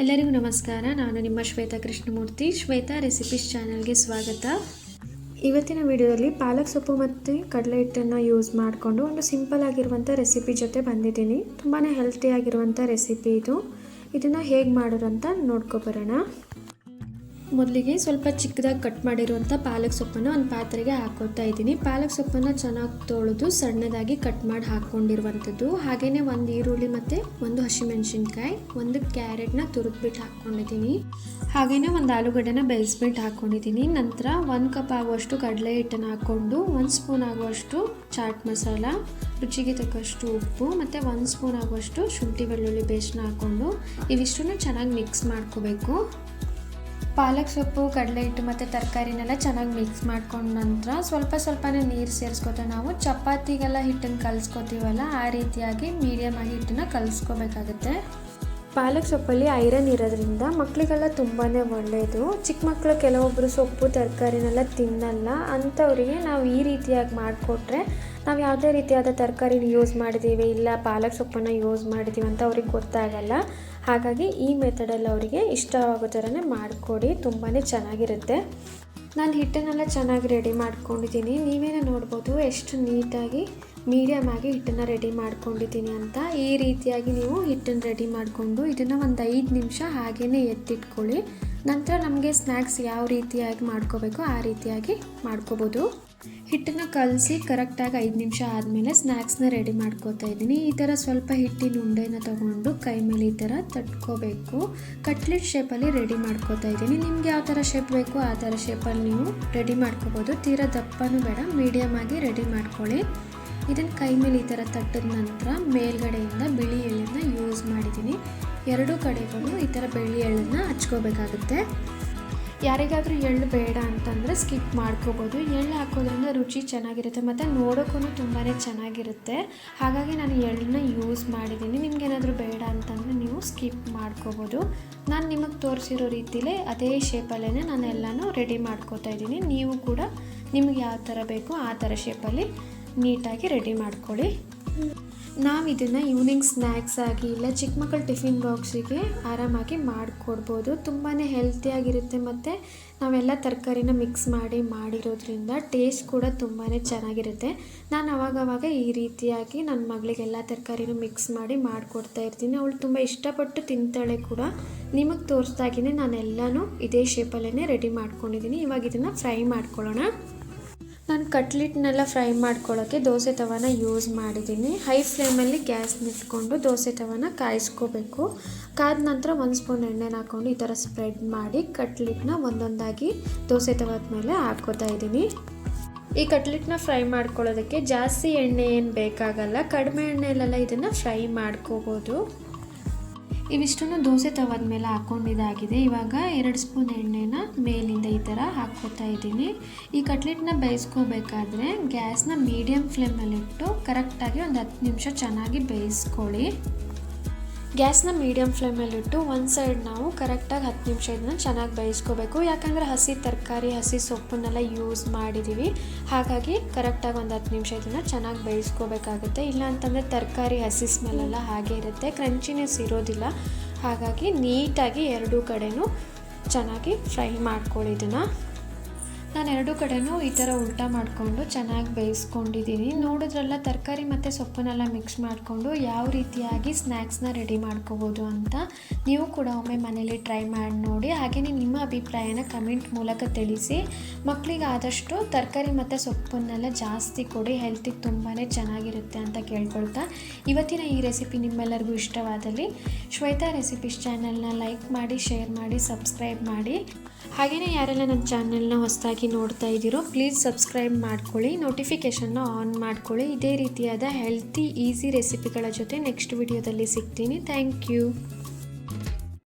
ಎಲ್ಲರಿಗೂ ನಮಸ್ಕಾರ. ನಾನು ನಿಮ್ಮ ಶ್ವೇತಾ ಕೃಷ್ಣಮೂರ್ತಿ. ಶ್ವೇತಾ ರೆಸಿಪೀಸ್ ಚಾನಲ್ಗೆ ಸ್ವಾಗತ. ಇವತ್ತಿನ ವಿಡಿಯೋದಲ್ಲಿ ಪಾಲಕ್ ಸೊಪ್ಪು ಮತ್ತು ಕಡಲೆ ಹಿಟ್ಟನ್ನು ಯೂಸ್ ಮಾಡಿಕೊಂಡು ಒಂದು ಸಿಂಪಲ್ ಆಗಿರುವಂಥ ರೆಸಿಪಿ ಜೊತೆ ಬಂದಿದ್ದೀನಿ. ತುಂಬಾ ಹೆಲ್ತಿಯಾಗಿರುವಂಥ ರೆಸಿಪಿ ಇದು. ಇದನ್ನು ಹೇಗೆ ಮಾಡೋದು ಅಂತ ನೋಡ್ಕೊಬರೋಣ ಮೊದಲಿಗೆ ಸ್ವಲ್ಪ ಚಿಕ್ಕದಾಗಿ ಕಟ್ ಮಾಡಿರುವಂಥ ಪಾಲಕ್ ಸೊಪ್ಪನ್ನು ಒಂದು ಪಾತ್ರೆಗೆ ಹಾಕೋತಾ ಇದ್ದೀನಿ. ಪಾಲಕ್ ಸೊಪ್ಪನ್ನು ಚೆನ್ನಾಗಿ ತೊಳೆದು ಸಣ್ಣದಾಗಿ ಕಟ್ ಮಾಡಿ ಹಾಕ್ಕೊಂಡಿರುವಂಥದ್ದು. ಹಾಗೆಯೇ ಒಂದು ಈರುಳ್ಳಿ ಮತ್ತು ಒಂದು ಹಸಿಮೆಣಸಿನ್ಕಾಯಿ, ಒಂದು ಕ್ಯಾರೆಟ್ನ ತುರಿದ್ಬಿಟ್ಟು ಹಾಕ್ಕೊಂಡಿದ್ದೀನಿ. ಹಾಗೆಯೇ ಒಂದು ಆಲೂಗಡ್ಡೆನ ಬೇಯಿಸ್ಬಿಟ್ಟು ಹಾಕ್ಕೊಂಡಿದ್ದೀನಿ. ನಂತರ ಒಂದು ಕಪ್ ಆಗುವಷ್ಟು ಕಡಲೆ ಹಿಟ್ಟನ್ನು ಹಾಕ್ಕೊಂಡು ಒಂದು ಸ್ಪೂನ್ ಆಗುವಷ್ಟು ಚಾಟ್ ಮಸಾಲ, ರುಚಿಗೆ ತಕ್ಕಷ್ಟು ಉಪ್ಪು ಮತ್ತು ಒಂದು ಸ್ಪೂನ್ ಆಗುವಷ್ಟು ಶುಂಠಿ, ಬೆಳ್ಳುಳ್ಳಿ ಪೇಸ್ಟ್ನ ಹಾಕ್ಕೊಂಡು ಇವಿಷ್ಟನ್ನು ಚೆನ್ನಾಗಿ ಮಿಕ್ಸ್ ಮಾಡ್ಕೋಬೇಕು. ಪಾಲಕ್ ಸೊಪ್ಪು, ಕಡಲೆ ಹಿಟ್ಟು ಮತ್ತು ತರಕಾರಿನೆಲ್ಲ ಚೆನ್ನಾಗಿ ಮಿಕ್ಸ್ ಮಾಡ್ಕೊಂಡ ನಂತರ ಸ್ವಲ್ಪ ಸ್ವಲ್ಪನೇ ನೀರು ಸೇರಿಸ್ಕೊತ ನಾವು ಚಪಾತಿಗೆಲ್ಲ ಹಿಟ್ಟನ್ನು ಕಲಿಸ್ಕೊತೀವಲ್ಲ, ಆ ರೀತಿಯಾಗಿ ಮೀಡಿಯಮ್ ಆಗಿ ಹಿಟ್ಟನ್ನು ಕಲಿಸ್ಕೋಬೇಕಾಗುತ್ತೆ. ಪಾಲಕ್ ಸೊಪ್ಪಲ್ಲಿ ಐರನ್ ಇರೋದ್ರಿಂದ ಮಕ್ಕಳಿಗೆಲ್ಲ ತುಂಬಾ ಒಳ್ಳೆಯದು ಚಿಕ್ಕ ಮಕ್ಕಳು ಕೆಲವೊಬ್ಬರು ಸೊಪ್ಪು, ತರಕಾರಿನೆಲ್ಲ ತಿನ್ನಲ್ಲ, ಅಂಥವರಿಗೆ ನಾವು ಈ ರೀತಿಯಾಗಿ ಮಾಡಿಕೊಟ್ರೆ ನಾವು ಯಾವುದೇ ರೀತಿಯಾದ ತರಕಾರಿನ ಯೂಸ್ ಮಾಡಿದ್ದೀವಿ ಇಲ್ಲ ಪಾಲಕ್ ಸೊಪ್ಪನ್ನು ಯೂಸ್ ಮಾಡಿದ್ದೀವಿ ಅಂತ ಅವ್ರಿಗೆ ಗೊತ್ತಾಗಲ್ಲ. ಹಾಗಾಗಿ ಈ ಮೆಥಡಲ್ಲಿ ಅವರಿಗೆ ಇಷ್ಟವಾಗೋ ಥರನೇ ಮಾಡಿಕೊಡಿ ತುಂಬಾ ಚೆನ್ನಾಗಿರುತ್ತೆ. ನಾನು ಹಿಟ್ಟನ್ನೆಲ್ಲ ಚೆನ್ನಾಗಿ ರೆಡಿ ಮಾಡ್ಕೊಂಡಿದ್ದೀನಿ. ನೀವೇನೇ ನೋಡ್ಬೋದು ಎಷ್ಟು ನೀಟಾಗಿ ಮೀಡಿಯಮ್ ಆಗಿ ಹಿಟ್ಟನ್ನು ರೆಡಿ ಮಾಡ್ಕೊಂಡಿದ್ದೀನಿ ಅಂತ. ಈ ರೀತಿಯಾಗಿ ನೀವು ಹಿಟ್ಟನ್ನು ರೆಡಿ ಮಾಡಿಕೊಂಡು ಇದನ್ನು ಒಂದು ಐದು ನಿಮಿಷ ಹಾಗೆಯೇ ಎತ್ತಿಟ್ಕೊಳ್ಳಿ. ನಂತರ ನಮಗೆ ಸ್ನ್ಯಾಕ್ಸ್ ಯಾವ ರೀತಿಯಾಗಿ ಮಾಡ್ಕೋಬೇಕು ಆ ರೀತಿಯಾಗಿ ಮಾಡ್ಕೋಬೋದು. ಹಿಟ್ಟನ್ನು ಕಲಸಿ ಕರೆಕ್ಟಾಗಿ ಐದು ನಿಮಿಷ ಆದಮೇಲೆ ಸ್ನ್ಯಾಕ್ಸ್ನ ರೆಡಿ ಮಾಡ್ಕೋತಾ ಇದ್ದೀನಿ. ಈ ಥರ ಸ್ವಲ್ಪ ಹಿಟ್ಟಿನ ಉಂಡೆನ ತೊಗೊಂಡು ಕೈ ಮೇಲೆ ಈ ಥರ ತಟ್ಕೋಬೇಕು. ಕಟ್ಲೆಟ್ ಶೇಪಲ್ಲಿ ರೆಡಿ ಮಾಡ್ಕೋತಾ ಇದ್ದೀನಿ. ನಿಮ್ಗೆ ಯಾವ ಥರ ಶೇಪ್ ಬೇಕು ಆ ಥರ ಶೇಪಲ್ಲಿ ನೀವು ರೆಡಿ ಮಾಡ್ಕೋಬೋದು. ತೀರಾ ದಪ್ಪನೂ ಬೇಡ ಮೀಡಿಯಮ್ ಆಗಿ ರೆಡಿ ಮಾಡ್ಕೊಳ್ಳಿ. ಇದನ್ನು ಕೈ ಮೇಲೆ ಈ ಥರ ತಟ್ಟಿದ ನಂತರ ಮೇಲ್ಗಡೆಯಿಂದ ಬಿಳಿ ಎಳ್ಳನ್ನು ಯೂಸ್ ಮಾಡಿದ್ದೀನಿ. ಎರಡೂ ಕಡೆಗೂ ಈ ಥರ ಬಿಳಿ ಎಳ್ಳನ್ನು ಹಚ್ಕೋಬೇಕಾಗುತ್ತೆ. ಯಾರಿಗಾದರೂ ಎಳ್ಳು ಬೇಡ ಅಂತಂದರೆ ಸ್ಕಿಪ್ ಮಾಡ್ಕೋಬೋದು. ಎಳ್ಳು ಹಾಕೋದ್ರಿಂದ ರುಚಿ ಚೆನ್ನಾಗಿರುತ್ತೆ. ಮತ್ತು ನೋಡೋಕ್ಕೂ ತುಂಬಾ ಚೆನ್ನಾಗಿರುತ್ತೆ. ಹಾಗಾಗಿ ನಾನು ಎಳ್ಳನ್ನ ಯೂಸ್ ಮಾಡಿದ್ದೀನಿ. ನಿಮಗೇನಾದರೂ ಬೇಡ ಅಂತಂದರೆ ನೀವು ಸ್ಕಿಪ್ ಮಾಡ್ಕೋಬೋದು. ನಾನು ನಿಮಗೆ ತೋರಿಸಿರೋ ರೀತಿಲೇ ಅದೇ ಶೇಪಲ್ಲೇ ನಾನು ಎಲ್ಲನೂ ರೆಡಿ ಮಾಡ್ಕೋತಾ ಇದ್ದೀನಿ. ನೀವು ಕೂಡ ನಿಮ್ಗೆ ಯಾವ ಥರ ಬೇಕು ಆ ಥರ ಶೇಪಲ್ಲಿ ನೀಟಾಗಿ ರೆಡಿ ಮಾಡ್ಕೊಳ್ಳಿ. ನಾವು ಇದನ್ನು ಈವ್ನಿಂಗ್ ಸ್ನ್ಯಾಕ್ಸ್ ಆಗಿ ಇಲ್ಲ ಚಿಕ್ಕ ಮಕ್ಕಳ ಟಿಫಿನ್ ಬಾಕ್ಸಿಗೆ ಆರಾಮಾಗಿ ಮಾಡಿಕೊಡ್ಬೋದು. ತುಂಬಾ ಹೆಲ್ತಿಯಾಗಿರುತ್ತೆ ಮತ್ತು ನಾವೆಲ್ಲ ತರಕಾರಿನ ಮಿಕ್ಸ್ ಮಾಡಿ ಮಾಡಿರೋದ್ರಿಂದ ಟೇಸ್ಟ್ ಕೂಡ ತುಂಬಾ ಚೆನ್ನಾಗಿರುತ್ತೆ. ನಾನು ಅವಾಗವಾಗ ಈ ರೀತಿಯಾಗಿ ನನ್ನ ಮಗಳಿಗೆಲ್ಲ ತರಕಾರಿನ ಮಿಕ್ಸ್ ಮಾಡಿ ಮಾಡಿಕೊಡ್ತಾ ಇರ್ತೀನಿ. ಅವಳು ತುಂಬ ಇಷ್ಟಪಟ್ಟು ತಿಂತಾಳೆ ಕೂಡ. ನಿಮಗೆ ತೋರಿಸ್ದಾಗಿನೇ ನಾನೆಲ್ಲನೂ ಇದೇ ಶೇಪಲ್ಲೇ ರೆಡಿ ಮಾಡ್ಕೊಂಡಿದ್ದೀನಿ. ಇವಾಗ ಇದನ್ನು ಫ್ರೈ ಮಾಡ್ಕೊಳ್ಳೋಣ. ನಾನು ಕಟ್ಲೆಟ್ನೆಲ್ಲ ಫ್ರೈ ಮಾಡ್ಕೊಳ್ಳೋಕ್ಕೆ ದೋಸೆ ತವನ ಯೂಸ್ ಮಾಡಿದ್ದೀನಿ. ಹೈ ಫ್ಲೇಮಲ್ಲಿ ಗ್ಯಾಸ್ ಇಟ್ಕೊಂಡು ದೋಸೆ ತವನ ಕಾಯಿಸ್ಕೋಬೇಕು. ಕಾದ ನಂತರ ಒಂದು ಸ್ಪೂನ್ ಎಣ್ಣೆನ ಹಾಕ್ಕೊಂಡು ಈ ಥರ ಸ್ಪ್ರೆಡ್ ಮಾಡಿ ಕಟ್ಲೆಟ್ನ ಒಂದೊಂದಾಗಿ ದೋಸೆ ತವದ ಮೇಲೆ ಹಾಕೋತಾ ಇದ್ದೀನಿ. ಈ ಕಟ್ಲೆಟ್ನ ಫ್ರೈ ಮಾಡ್ಕೊಳ್ಳೋದಕ್ಕೆ ಜಾಸ್ತಿ ಎಣ್ಣೆ ಏನು ಬೇಕಾಗಲ್ಲ, ಕಡಿಮೆ ಎಣ್ಣೆಯಲ್ಲೆಲ್ಲ ಇದನ್ನು ಫ್ರೈ ಮಾಡ್ಕೋಬೋದು. ಇವಿಷ್ಟನ್ನು ದೋಸೆ ತವದ ಮೇಲೆ ಹಾಕ್ಕೊಂಡಿದ್ದಾಗಿದೆ. ಇವಾಗ ಎರಡು ಸ್ಪೂನ್ ಎಣ್ಣೆನ ಮೇಲಿಂದ ಈ ಥರ ಹಾಕ್ಕೋತಾ ಇದ್ದೀನಿ. ಈ ಕಟ್ಲೆಟ್ನ ಬೇಯಿಸ್ಕೋಬೇಕಾದ್ರೆ ಗ್ಯಾಸ್ನ ಮೀಡಿಯಮ್ ಫ್ಲೇಮಲ್ಲಿಟ್ಟು ಕರೆಕ್ಟಾಗಿ ಒಂದು ಹತ್ತು ನಿಮಿಷ ಚೆನ್ನಾಗಿ ಬೇಯಿಸ್ಕೊಳ್ಳಿ. ಗ್ಯಾಸ್ನ ಮೀಡಿಯಮ್ ಫ್ಲೇಮಲ್ಲಿಟ್ಟು ಒಂದು ಸೈಡ್ ನಾವು ಕರೆಕ್ಟಾಗಿ ಹತ್ತು ನಿಮಿಷ ಇದನ್ನ ಚೆನ್ನಾಗಿ ಬೇಯಿಸ್ಕೋಬೇಕು. ಯಾಕಂದರೆ ಹಸಿ ತರಕಾರಿ, ಹಸಿ ಸೊಪ್ಪನ್ನೆಲ್ಲ ಯೂಸ್ ಮಾಡಿದ್ದೀವಿ ಹಾಗಾಗಿ ಕರೆಕ್ಟಾಗಿ ಒಂದು ಹತ್ತು ನಿಮಿಷ ಇದನ್ನು ಚೆನ್ನಾಗಿ ಬೇಯಿಸ್ಕೋಬೇಕಾಗುತ್ತೆ. ಇಲ್ಲ ಅಂತಂದರೆ ತರಕಾರಿ, ಹಸಿ ಸ್ಮೆಲ್ಲೆಲ್ಲ ಹಾಗೆ ಇರುತ್ತೆ. ಕ್ರಂಚಿನೆಸ್ ಇರೋದಿಲ್ಲ. ಹಾಗಾಗಿ ನೀಟಾಗಿ ಎರಡೂ ಕಡೆಯೂ ಚೆನ್ನಾಗಿ ಫ್ರೈ ಮಾಡ್ಕೊಳ್ಳಿ ಇದನ್ನು. ನಾನು ಎರಡು ಕಡೆನೂ ಈ ಥರ ಉಲ್ಟ ಮಾಡಿಕೊಂಡು ಚೆನ್ನಾಗಿ ಬೇಯಿಸ್ಕೊಂಡಿದ್ದೀನಿ. ನೋಡಿದ್ರೆಲ್ಲ ತರಕಾರಿ ಮತ್ತು ಸೊಪ್ಪನ್ನೆಲ್ಲ ಮಿಕ್ಸ್ ಮಾಡಿಕೊಂಡು ಯಾವ ರೀತಿಯಾಗಿ ಸ್ನ್ಯಾಕ್ಸ್ನ ರೆಡಿ ಮಾಡ್ಕೋಬೋದು ಅಂತ ನೀವು ಕೂಡ ಒಮ್ಮೆ ಮನೇಲಿ ಟ್ರೈ ಮಾಡಿ ನೋಡಿ. ಹಾಗೆಯೇ ನಿಮ್ಮ ಅಭಿಪ್ರಾಯನ ಕಮೆಂಟ್ ಮೂಲಕ ತಿಳಿಸಿ. ಮಕ್ಕಳಿಗೆ ಆದಷ್ಟು ತರಕಾರಿ ಮತ್ತು ಸೊಪ್ಪನ್ನೆಲ್ಲ ಜಾಸ್ತಿ ಕೊಡಿ ಹೆಲ್ತಿಗೆ ತುಂಬಾ ಚೆನ್ನಾಗಿರುತ್ತೆ ಅಂತ ಕೇಳ್ಕೊಳ್ತಾ ಇವತ್ತಿನ ಈ ರೆಸಿಪಿ ನಿಮ್ಮೆಲ್ಲರಿಗೂ ಇಷ್ಟವಾದಲ್ಲಿ ಶ್ವೇತಾ ರೆಸಿಪೀಸ್ ಚಾನಲ್ನ ಲೈಕ್ ಮಾಡಿ ಶೇರ್ ಮಾಡಿ ಸಬ್ಸ್ಕ್ರೈಬ್ ಮಾಡಿ. ಹಾಗೆಯೇ ಯಾರೆಲ್ಲ ನನ್ನ ಚಾನಲ್ನ ಹೊಸದಾಗಿ ನೋಡ್ತಾ ಇದ್ದೀರೋ ಪ್ಲೀಸ್ ಸಬ್ಸ್ಕ್ರೈಬ್ ಮಾಡ್ಕೊಳ್ಳಿ ನೋಟಿಫಿಕೇಷನ್ನ ಆನ್ ಮಾಡ್ಕೊಳ್ಳಿ. ಇದೇ ರೀತಿಯಾದ ಹೆಲ್ತಿ ಈಸಿ ರೆಸಿಪಿಗಳ ಜೊತೆ ನೆಕ್ಸ್ಟ್ ವಿಡಿಯೋದಲ್ಲಿ ಸಿಗ್ತೀನಿ. Thank you